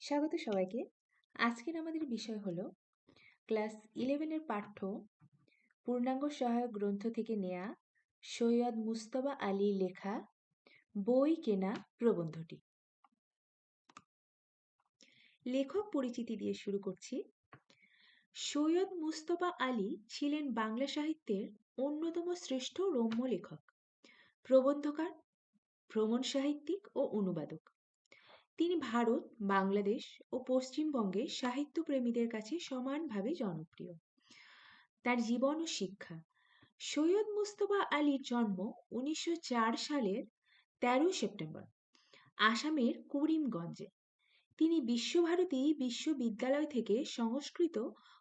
স্বাগত সবাইকে। আজকের আমাদের বিষয় হলো, ক্লাস ইলেভেনের পাঠ্য, পূর্ণাঙ্গ সহায়ক গ্রন্থ থেকে নেয়া সৈয়দ মুস্তবা আলী লেখা বই কেনা প্রবন্ধটি। লেখক পরিচিতি দিয়ে শুরু করছি। সৈয়দ মুস্তফা আলী ছিলেন বাংলা সাহিত্যের অন্যতম শ্রেষ্ঠ রম্য লেখক, প্রবন্ধকার, ভ্রমণ সাহিত্যিক ও অনুবাদক। তিনি ভারত, বাংলাদেশ ও পশ্চিমবঙ্গে সাহিত্যপ্রেমীদের কাছে সমানভাবে জনপ্রিয়। তার জীবন ও শিক্ষা। সৈয়দ মুস্তফা আলীর জন্ম উনিশশো চার সালের তেরোই সেপ্টেম্বর আসামের করিমগঞ্জে। তিনি বিশ্বভারতী বিশ্ববিদ্যালয় থেকে সংস্কৃত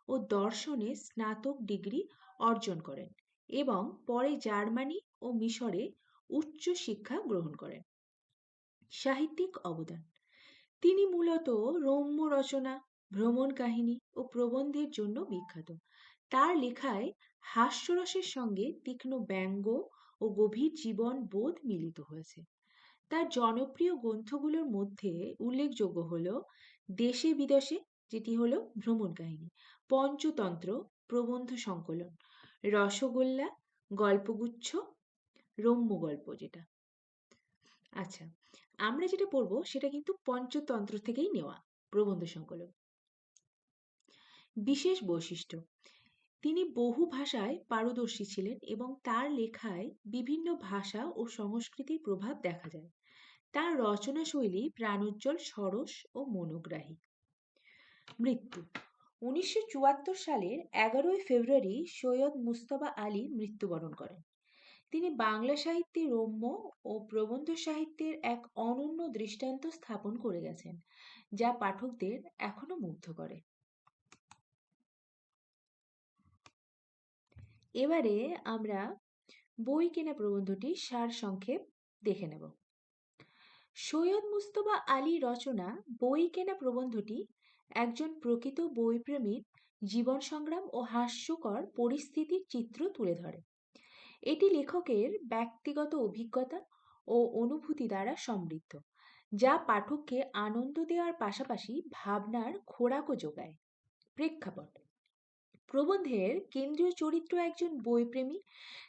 ও দর্শনে স্নাতক ডিগ্রি অর্জন করেন এবং পরে জার্মানি ও মিশরে উচ্চ শিক্ষা গ্রহণ করেন। সাহিত্যিক অবদান। তিনি মূলত রম্য রচনা, ভ্রমণ কাহিনী ও প্রবন্ধের জন্য বিখ্যাত। তার লেখায় হাস্যরসের সঙ্গে তীক্ষ্ণ ব্যঙ্গ ও গভীর জীবন বোধ মিলিত হয়েছে। তার জনপ্রিয় গ্রন্থগুলোর মধ্যে উল্লেখযোগ্য হল দেশে বিদেশে, যেটি হলো ভ্রমণ কাহিনী, পঞ্চতন্ত্র, প্রবন্ধ সংকলন, রসগোল্লা, গল্পগুচ্ছ, রম্য গল্প যেটা। আচ্ছা আমরা যেটা পড়ব সেটা কিন্তু পঞ্চতন্ত্র থেকেই নেওয়া প্রবন্ধ সংকলন। বিশেষ বৈশিষ্ট্য, তিনি বহু ভাষায় পারদর্শী ছিলেন এবং তার লেখায় বিভিন্ন ভাষা ও সংস্কৃতির প্রভাব দেখা যায়। তার রচনা শৈলী প্রাণোজ্জ্বল, সরস ও মনোগ্রাহী। মৃত্যু, উনিশশো চুয়াত্তর সালের এগারোই ফেব্রুয়ারি সৈয়দ মুস্তফা আলী মৃত্যুবরণ করেন। তিনি বাংলা সাহিত্যে রম্য ও প্রবন্ধ সাহিত্যের এক অনন্য দৃষ্টান্ত স্থাপন করে গেছেন, যা পাঠকদের এখনও মুগ্ধ করে। এবারে আমরা বই কেনা প্রবন্ধটি সার সংক্ষেপ দেখে নেব। সৈয়দ মুস্তফা আলী রচনা বই কেনা প্রবন্ধটি একজন প্রকৃত বইপ্রেমীর জীবন সংগ্রাম ও হাস্যকর পরিস্থিতির চিত্র তুলে ধরে। এটি লেখকের ব্যক্তিগত অভিজ্ঞতা ও অনুভূতি দ্বারা সমৃদ্ধ, যা পাঠককে আনন্দ দেওয়ার পাশাপাশি ভাবনার খোরাকও যোগায়। প্রেক্ষাপট, প্রবন্ধের কেন্দ্রীয় চরিত্র একজন বইপ্রেমী,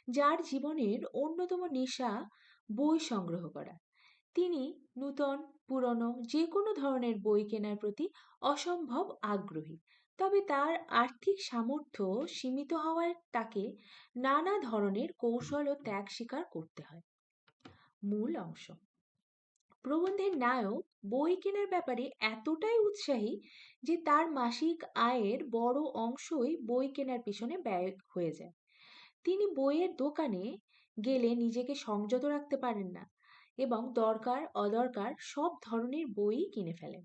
যার জীবনের অন্যতম নেশা বই সংগ্রহ করা। তিনি নূতন, পুরনো যে কোনো ধরনের বই কেনার প্রতি অসম্ভব আগ্রহী তবে তার আর্থিক সামর্থ্য সীমিত হওয়ায় তাকে নানা ধরনের কৌশল ও ত্যাগ স্বীকার করতে হয়। মূল অংশ। প্রবন্ধের নায়ক বই কেনার ব্যাপারে এতটাই উৎসাহী যে তার মাসিক আয়ের বড় অংশই বই কেনার পিছনে ব্যয় হয়ে যায়। তিনি বইয়ের দোকানে গেলে নিজেকে সংযত রাখতে পারেন না এবং দরকার অদরকার সব ধরনের বই কিনে ফেলেন।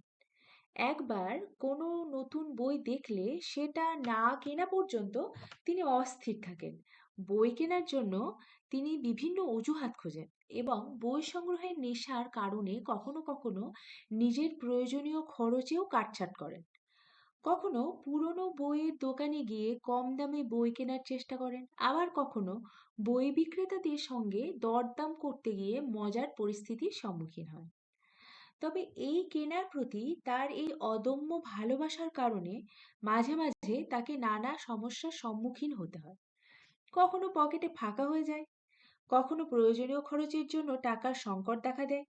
একবার কোনো নতুন বই দেখলে সেটা না কেনা পর্যন্ত তিনি অস্থির থাকেন। বই কেনার জন্য তিনি বিভিন্ন অজুহাত খোঁজেন এবং বই সংগ্রহের নেশার কারণে কখনো কখনো নিজের প্রয়োজনীয় খরচেও কাটছাট করেন। কখনো পুরনো বইয়ের দোকানে গিয়ে কম দামে বই কেনার চেষ্টা করেন। আবার কখনো বই বিক্রেতাদের সঙ্গে দরদাম করতে গিয়ে মজার পরিস্থিতির সম্মুখীন হয় তবে এই কেনার প্রতি তার এই অদম্য ভালোবাসার কারণে মাঝে মাঝে তাকে নানা সমস্যার সম্মুখীন হতে হয়। কখনো পকেটে ফাঁকা হয়ে যায়, কখনো প্রয়োজনীয় খরচের জন্য টাকার সংকট দেখা দেয়,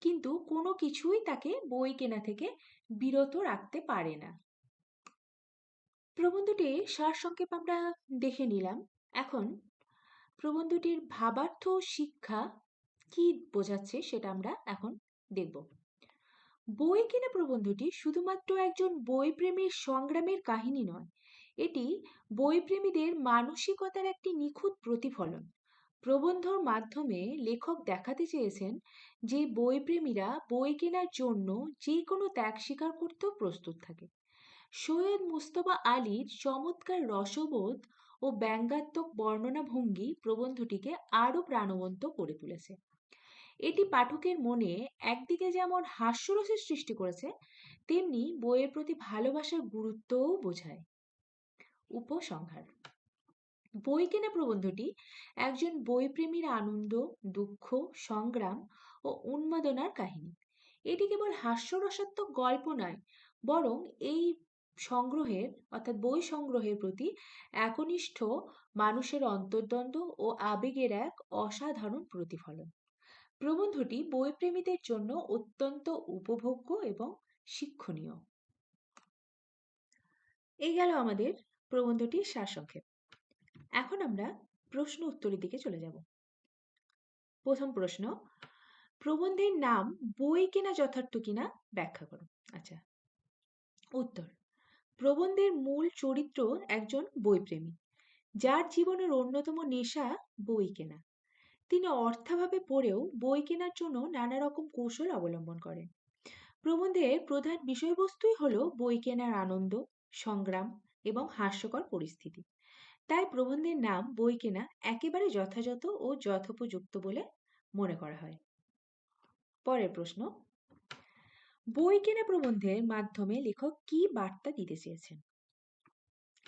কিন্তু কোনো কিছুই তাকে বই কেনা থেকে বিরত রাখতে পারে না। প্রবন্ধটির সারসংক্ষেপ আমরা দেখে নিলাম। এখন প্রবন্ধটির ভাবার্থ শিক্ষা কি বোঝাচ্ছে সেটা আমরা এখন দেখব। বই কেনা প্রবন্ধটি শুধুমাত্র একজন বইপ্রেমীর সংগ্রামের কাহিনী নয়, এটি বইপ্রেমীদের মানসিকতার একটি নিখুঁত প্রতিফলন। প্রবন্ধর মাধ্যমে লেখক দেখাতে চেয়েছেন যে বইপ্রেমীরা বই কেনার জন্য যে কোনো ত্যাগ স্বীকার করতেও প্রস্তুত থাকে। সৈয়দ মুস্তফা আলীর চমৎকার রসবোধ ও ব্যঙ্গাত্মক বর্ণনা ভঙ্গি প্রবন্ধটিকে আরও প্রাণবন্ত করে তুলেছে। এটি পাঠকের মনে একদিকে যেমন হাস্যরসের সৃষ্টি করেছে, তেমনি বইয়ের প্রতি ভালোবাসার গুরুত্বও বোঝায়। উপসংহার। বই কেনা প্রবন্ধটি একজন বইপ্রেমীর আনন্দ, দুঃখ, সংগ্রাম ও উন্মাদনার কাহিনী। এটি কেবল হাস্যরসাত্মক গল্প নয়, বরং এই সংগ্রহের, অর্থাৎ বই সংগ্রহের প্রতি একনিষ্ঠ মানুষের অন্তর্দ্বন্দ্ব ও আবেগের এক অসাধারণ প্রতিফলন। প্রবন্ধটি বইপ্রেমীদের জন্য অত্যন্ত উপভোগ্য এবং শিক্ষণীয়। এই গেল আমাদের প্রবন্ধটির সারসংক্ষেপ। এখন আমরা প্রশ্ন উত্তরের দিকে চলে যাব। প্রথম প্রশ্ন, প্রবন্ধের নাম বই কেনা যথার্থ কিনা ব্যাখ্যা করো। আচ্ছা উত্তর, প্রবন্ধের মূল চরিত্র একজন বইপ্রেমী, যার জীবনের অন্যতম নেশা বই কেনা। তিনি অর্থাভাবে পড়েও বই কেনার জন্য নানা রকম কৌশল অবলম্বন করেন। প্রবন্ধের প্রধান বিষয়বস্তুই হল বই কেনার আনন্দ, সংগ্রাম এবং হাস্যকর পরিস্থিতি। তাই প্রবন্ধের নাম বই কেনা একেবারে যথাযথ ও যথোপযুক্ত বলে মনে করা হয়। পরের প্রশ্ন, বই কেনা প্রবন্ধের মাধ্যমে লেখক কি বার্তা দিতে চেয়েছেন?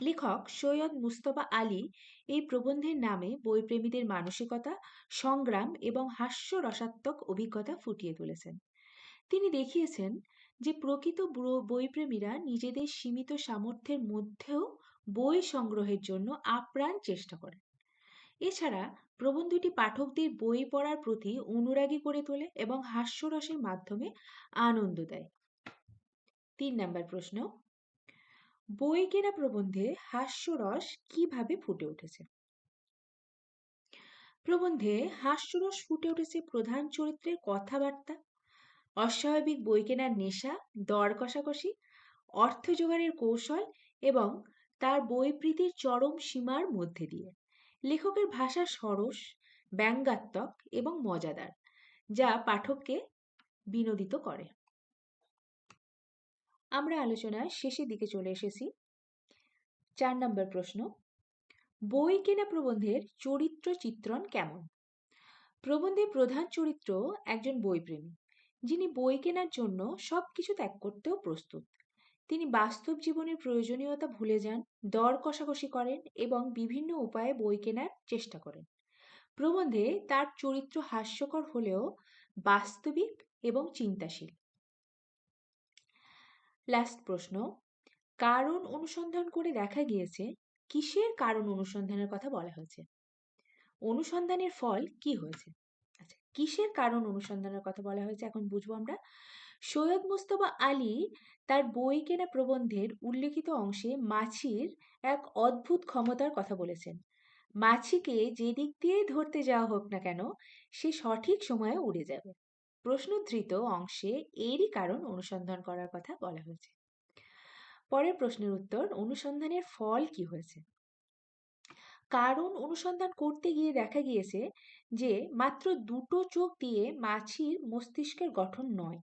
লেখক সৈয়দ মুস্তফা আলী এই প্রবন্ধের নামে বইপ্রেমীদের মানসিকতা, সংগ্রাম এবং হাস্যরসাত্মক অভিজ্ঞতা ফুটিয়ে তুলেছেন। তিনি দেখিয়েছেন যে প্রকৃত বইপ্রেমীরা নিজেদের সীমিত সামর্থ্যের মধ্যেও বই সংগ্রহের জন্য আপ্রাণ চেষ্টা করেন। এছাড়া প্রবন্ধটি পাঠকদের বই পড়ার প্রতি অনুরাগী করে তোলে এবং হাস্যরসের মাধ্যমে আনন্দ দেয়। তিন নম্বর প্রশ্ন বই কেনা প্রবন্ধে হাস্যরস কীভাবে ফুটে উঠেছে? প্রবন্ধে হাস্যরস ফুটে উঠেছে প্রধান চরিত্রের কথাবার্তা, অস্বাভাবিক বই কেনার নেশা, দর কষাকষি, অর্থ জোগাড়ের কৌশল এবং তার বই প্রীতির চরম সীমার মধ্যে দিয়ে। লেখকের ভাষা সরস, ব্যঙ্গাত্মক এবং মজাদার, যা পাঠককে বিনোদিত করে। আমরা আলোচনার শেষের দিকে চলে এসেছি। চার নম্বর প্রশ্ন, বই কেনা প্রবন্ধের চরিত্র চিত্রণ কেমন? প্রবন্ধের প্রধান চরিত্র একজন বইপ্রেমী, যিনি বই কেনার জন্য সব কিছু ত্যাগ করতেও প্রস্তুত। তিনি বাস্তব জীবনের প্রয়োজনীয়তা ভুলে যান, দর কষাকষি করেন এবং বিভিন্ন উপায়ে বই কেনার চেষ্টা করেন। প্রবন্ধে তার চরিত্র হাস্যকর হলেও বাস্তবিক এবং চিন্তাশীল। লাস্ট প্রশ্ন, কারণ অনুসন্ধান করে দেখা গিয়েছে, কিসের কারণ অনুসন্ধানের কথা বলা হয়েছে? অনুসন্ধানের ফল কি হয়েছে? আচ্ছা কিসের কারণ অনুসন্ধানের কথা বলা হয়েছে এখন বুঝব আমরা? সৈয়দ মুস্তফা আলী তার বই কেনা প্রবন্ধের উল্লেখিত অংশে মাছির এক অদ্ভুত ক্ষমতার কথা বলেছেন। মাছিকে যে দিক ধরতে যাওয়া হোক না কেন, সে সঠিক সময়ে উড়ে যাবে। প্রশ্নধৃত অংশে এরই কারণ অনুসন্ধান করার কথা বলা হয়েছে। পরের প্রশ্নের উত্তর, অনুসন্ধানের ফল কি হয়েছে? কারণ অনুসন্ধান করতে গিয়ে দেখা গিয়েছে যে, মাত্র দুটো চোখ দিয়ে মাছির মস্তিষ্কের গঠন নয়,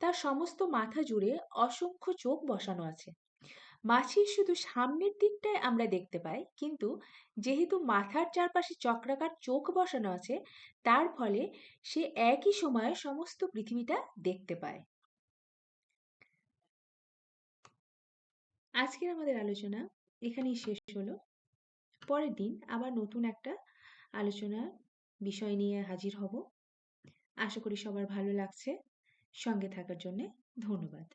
তার সমস্ত মাথা জুড়ে অসংখ্য চোখ বসানো আছে। মাছির শুধু সামনের দিকটাই আমরা দেখতে পাই, কিন্তু যেহেতু মাথার চারপাশে চক্রাকার চোখ বসানো আছে, তার ফলে সে একই সময়ে সমস্ত পৃথিবীটা দেখতে পায়। আজকের আমাদের আলোচনা এখানেই শেষ হলো। পরের দিন আবার নতুন একটা আলোচনা বিষয় নিয়ে হাজির হব। আশা করি সবার ভালো লাগছে। সঙ্গে থাকার জন্য ধন্যবাদ।